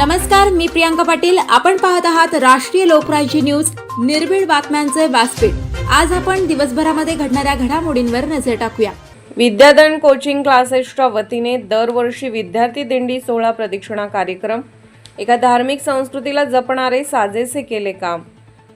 नमस्कार मी प्रियांका पाटील. आपण पाहत आहात राष्ट्रीय लोकराज्य न्यूज. निर्भीड बातम्यांचे व्यासपीठ. आज आपण दिवसभरामध्ये घडणाऱ्या घडामोडींवर नजर टाकूया. विद्याधन कोचिंग क्लासेसच्या वतीने दरवर्षी विद्यार्थी दिंडी सोहळा प्रदक्षिणा कार्यक्रम. एका धार्मिक संस्कृतीला जपणारे साजेसे केले काम.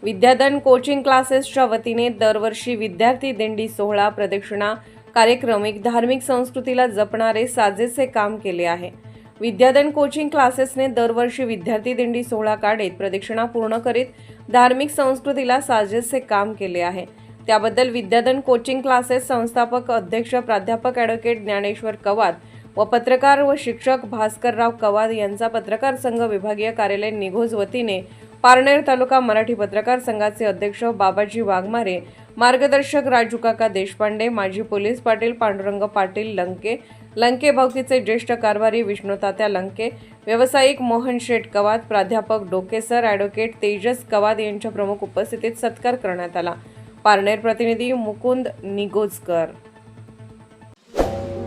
विद्याधन कोचिंग क्लासेसच्या वतीने दरवर्षी विद्यार्थी दिंडी सोहळा प्रदक्षिणा कार्यक्रम. एक धार्मिक संस्कृतीला जपणारे साजेसे काम केले आहे. विद्याधन कोचिंग क्लासेसने दरवर्षी विद्यार्थी दिंडी सोहळा काढीत प्रदक्षिणा पूर्ण करीत धार्मिक संस्कृतीला साजेसे काम केले आहे. त्याबद्दल विद्याधन कोचिंग क्लासेस संस्थापक अध्यक्ष प्राध्यापक ॲडव्होकेट ज्ञानेश्वर कवाद व पत्रकार व शिक्षक भास्करराव कवाद यांचा पत्रकार संघ विभागीय कार्यालय निघोज वतीने पारनेर तालुका मराठी पत्रकार संघाचे अध्यक्ष बाबाजी वाघमारे मार्गदर्शक राजू काका देशपांडे माजी पोलीस पाटील पांडुरंग पाटील लंके लंके भावकीचे ज्येष्ठ कारभारी विष्णुतात्या लंके व्यावसायिक मोहन शेठ कवाद प्राध्यापक डोकेसर ॲडव्होकेट तेजस कवाद यांच्या प्रमुख उपस्थितीत सत्कार करण्यात आला. पारनेर प्रतिनिधी मुकुंद निगोजकर.